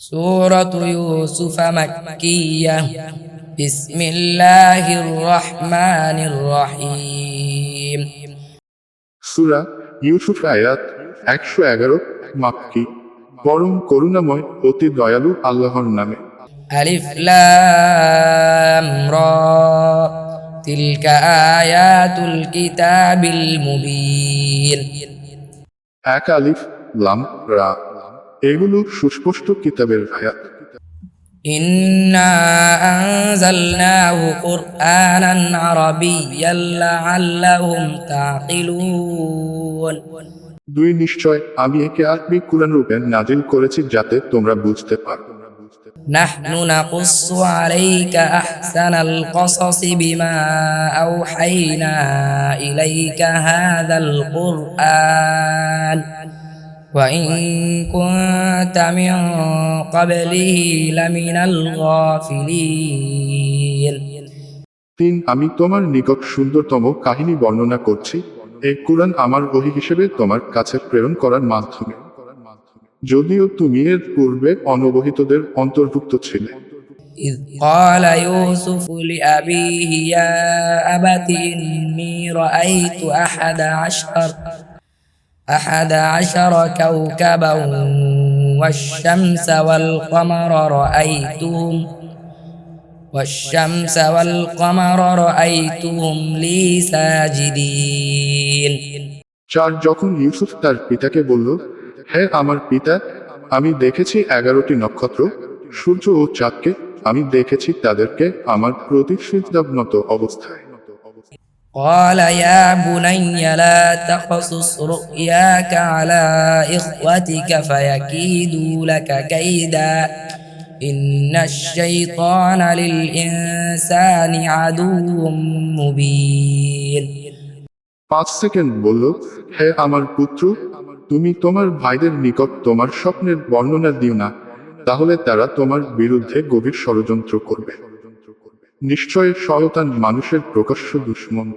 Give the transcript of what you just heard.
سورة يوسف مكية بسم الله الرحمن الرحيم সুরা ইউসুফ আয়াত একশো এগারো মাক্কি পরম করুণাময় অতি দয়ালু আল্লাহর নামে ألف لام را تلك آيات الكتاب المبين এক আলিফ লাম রা এগুলো সুস্পষ্ট কিতাবের আয়াত إنا أنزلناه قرآنا عربيا لعلهم تعقلون দুই নিশ্চয় আমি একে আরবি কুরআন রূপে নাজিল করেছি যাতে তোমরা বুঝতে পারো نحن نقص عليك أحسن القصص بما أوحينا إليك هذا القرآن وإن كنت من قبله لمن الغافلين তিন আমি তোমার নিকট সুন্দরতম কাহিনী বর্ণনা করছি এই কুরআন আমার বহি হিসেবে তোমার কাছে প্রেরণ করার মাধ্যমে যদিও তুমি এর পূর্বে অনবহিতদের অন্তর্ভুক্ত ছিলে إذ قال يوسف لأبيه يا أبت إني رأيت أحد عشر أحد عشر كوكبا والشمس والقمر رأيتهم والشمس والقمر رأيتهم لي ساجدين চার যখন ইউসুফ তার পিতাকে বলল হে আমার পিতা আমি দেখেছি এগারোটি নক্ষত্র সূর্য ও চাঁদকে আমি দেখেছি তাদেরকে আমার প্রতি সিজদাবনত অবস্থায় قال يا بني لا تقصص رؤياك على إخوتك فيكيدوا لك كيدا إن الشيطان للإنسان عدو مبين পাঁচ সেকেন্ড বলল হে আমার পুত্র তুমি তোমার ভাইদের নিকট তোমার স্বপ্নের বর্ণনা দিও না তাহলে তারা তোমার বিরুদ্ধে গভীর ষড়যন্ত্র করবে নিশ্চয় শয়তান মানুষের প্রকাশ্য দুশ্মন।